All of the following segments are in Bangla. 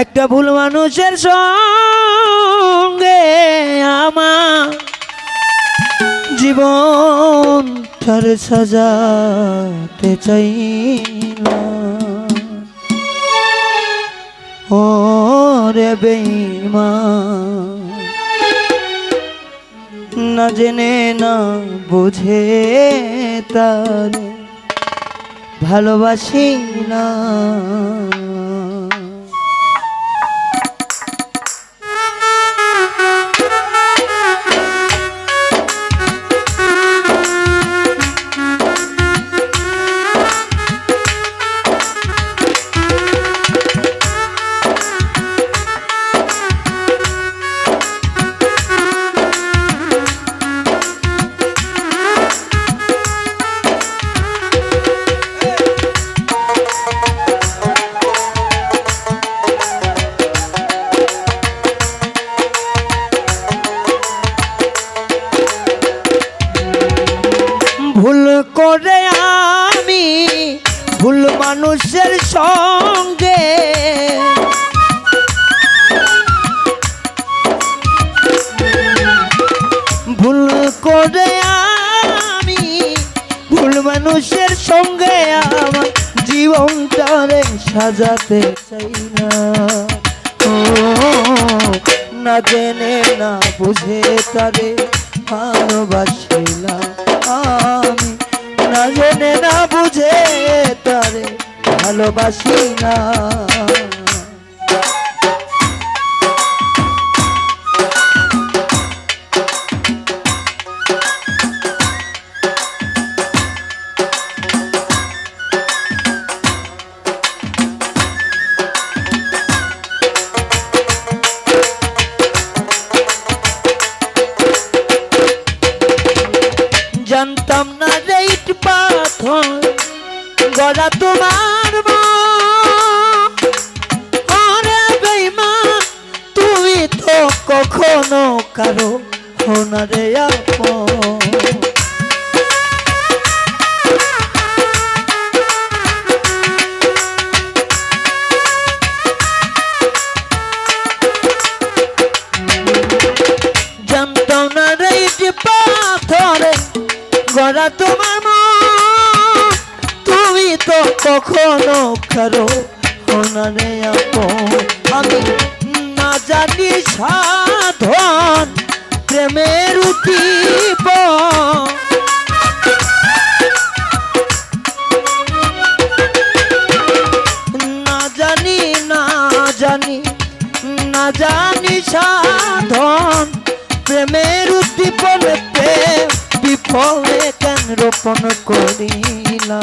একটা ভুল মানুষের সঙ্গে আমার জীবন তার সাজাতে চাই ও রে বেইমা না জেনে, না বুঝে তার ভালোবাসি না। মানুষের সঙ্গে। ভুল করে আমি, ভুল মানুষের সঙ্গে আমার জীবনটারে সাজাতে চাই না। না জেনে, না বুঝে তারে ভালোবাসিলাম আমি। না জেনে, না বুঝে তারে ভালোবাসি না। জানতাম গড়া তোমার বেইমান তুই তো কখনো কারও হোনারে আপন। জানতাম না কখনো কারও আপন। আমি না জানি সাধন, প্রেমের উদ্দীপ না জানি না জানি না জানি সাধন, প্রেমের উদ্দীপনে প্রেম বিফলে কেন রোপণ করিলা?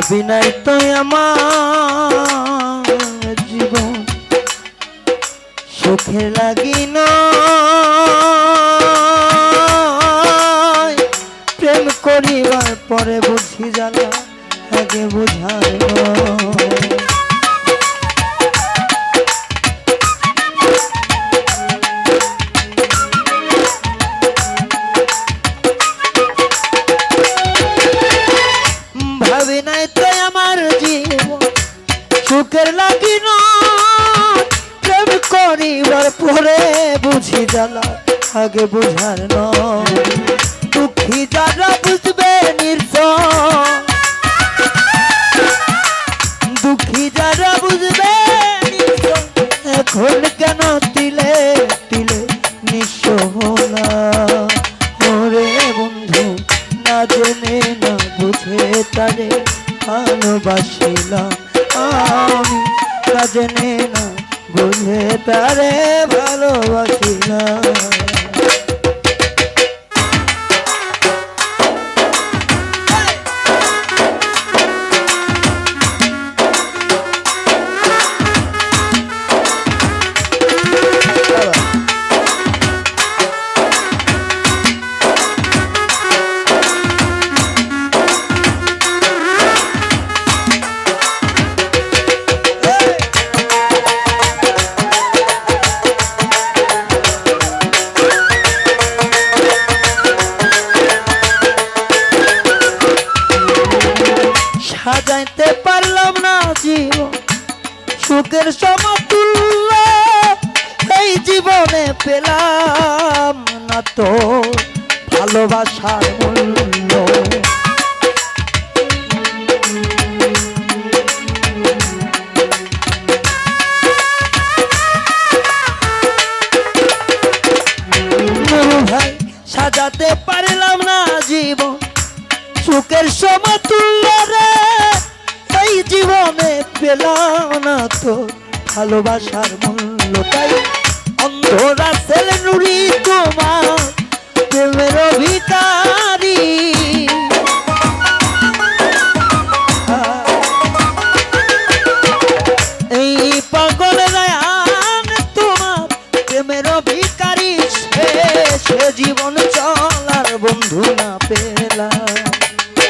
ভাবি নাই তো আমার জীবন। সুখে লাগি না প্রেম করিবার পরে বুঝি জ্বালা আগে বুঝায় সুখের লাগি না প্রেম করিবার পরে বুঝি জ্বালা, আগে বুঝার ন দুঃখী যারা বুঝবে নির্স দুঃখী যারা বুঝবে এখন কেন তিলে তিলে নিঃস্ব হলা? ওরে বন্ধু, না জেনে না বুঝে তারে ভালোবাসিলাম। আমি না জেনে না বুঝে তারে ভালোবাসিলাম সাজাইতে পারলাম না জীবন সুখের সমতুল্য এই জীবনে পেলাম না তো ভালোবাসার মূল্য। সুখের সমতুল্য রে এই জীবনে পেলাম না তো ভালোবাসার মূল্য তাই অন্ধরা ছেলে নুরি তোমার প্রেমের ভিকারি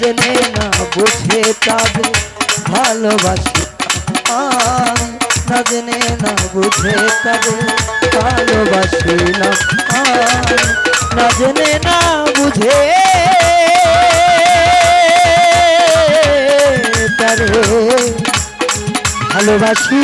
জেনে না বুঝে তাদের ভালোবাসি। না জেনে না বুঝে তাদের ভালোবাসি না। না জেনে না বুঝে তারে ভালোবাসি।